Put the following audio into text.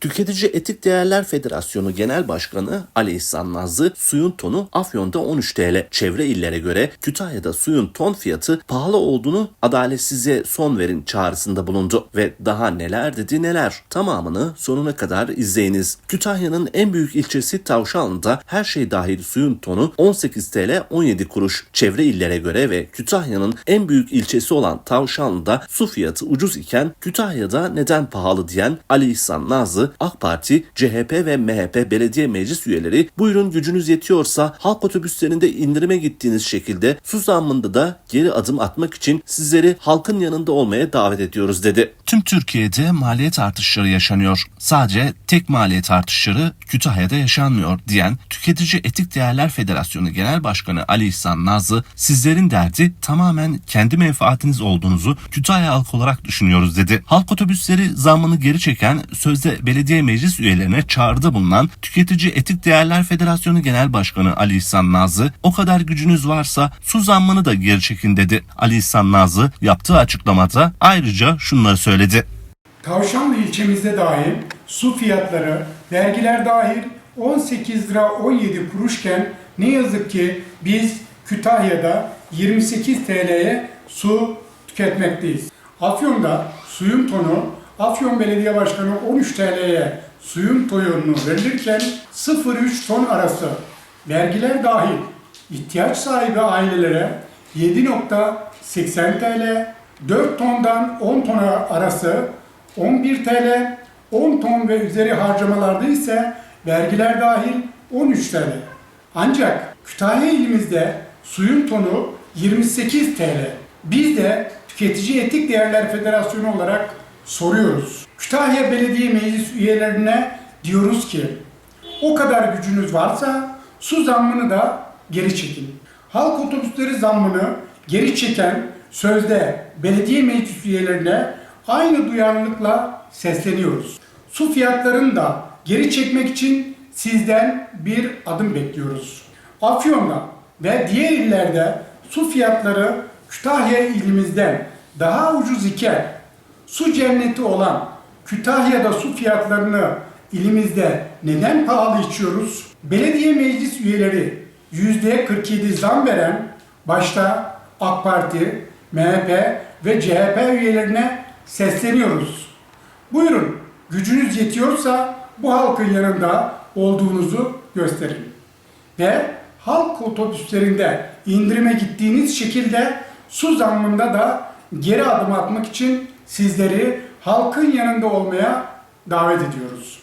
Tüketici Etik Değerler Federasyonu Genel Başkanı Ali İhsan Nazlı suyun tonu Afyon'da 13 TL. Çevre illere göre Kütahya'da suyun ton fiyatı pahalı olduğunu adaletsizliğe son verin çağrısında bulundu. Ve daha neler dedi neler. Tamamını sonuna kadar izleyiniz. Kütahya'nın en büyük ilçesi Tavşanlı'da her şey dahil suyun tonu 18 TL 17 kuruş. Çevre illere göre ve Kütahya'nın en büyük ilçesi olan Tavşanlı'da su fiyatı ucuz iken Kütahya'da neden pahalı diyen Ali İhsan Nazlı AK Parti, CHP ve MHP belediye meclis üyeleri buyurun gücünüz yetiyorsa halk otobüslerinde indirime gittiğiniz şekilde su zammında da geri adım atmak için sizleri halkın yanında olmaya davet ediyoruz dedi. Tüm Türkiye'de maliyet artışları yaşanıyor. Sadece tek maliyet artışları Kütahya'da yaşanmıyor diyen Tüketici Etik Değerler Federasyonu Genel Başkanı Ali İhsan Nazlı sizlerin derdi tamamen kendi menfaatiniz olduğunuzu Kütahya halkı olarak düşünüyoruz dedi. Halk otobüsleri zammını geri çeken sözde belediye meclis üyelerine çağrıda bulunan Tüketici Etik Değerler Federasyonu Genel Başkanı Ali İhsan Nazlı o kadar gücünüz varsa su zammını da geri çekin dedi. Ali İhsan Nazlı yaptığı açıklamada ayrıca şunları söyledi. Tavşanlı ilçemizde dahil su fiyatları, vergiler dahil 18 lira 17 kuruşken ne yazık ki biz Kütahya'da 28 TL'ye su tüketmekteyiz. Afyon'da suyun tonu Afyon Belediye Başkanı 13 TL'ye suyun toyunu verilirken 0-3 ton arası vergiler dahil ihtiyaç sahibi ailelere 7.80 TL, 4 tondan 10 tona arası 11 TL, 10 ton ve üzeri harcamalarda ise vergiler dahil 13 TL. Ancak Kütahya ilimizde suyun tonu 28 TL. Biz de Tüketici Etik Değerler Federasyonu olarak soruyoruz. Kütahya Belediye Meclis üyelerine diyoruz ki o kadar gücünüz varsa su zammını da geri çekin. Halk otobüsleri zammını geri çeken sözde belediye meclis üyelerine aynı duyarlılıkla sesleniyoruz. Su fiyatlarını da geri çekmek için sizden bir adım bekliyoruz. Afyon'da ve diğer illerde su fiyatları Kütahya ilimizden daha ucuz iken su cenneti olan Kütahya'da su fiyatlarını ilimizde neden pahalı içiyoruz? Belediye meclis üyeleri %47 zam veren başta AK Parti, MHP ve CHP üyelerine sesleniyoruz. Buyurun gücünüz yetiyorsa bu halkın yanında olduğunuzu gösterin. Ve halk otobüslerinde indirime gittiğiniz şekilde su zammında da geri adım atmak için sizleri halkın yanında olmaya davet ediyoruz.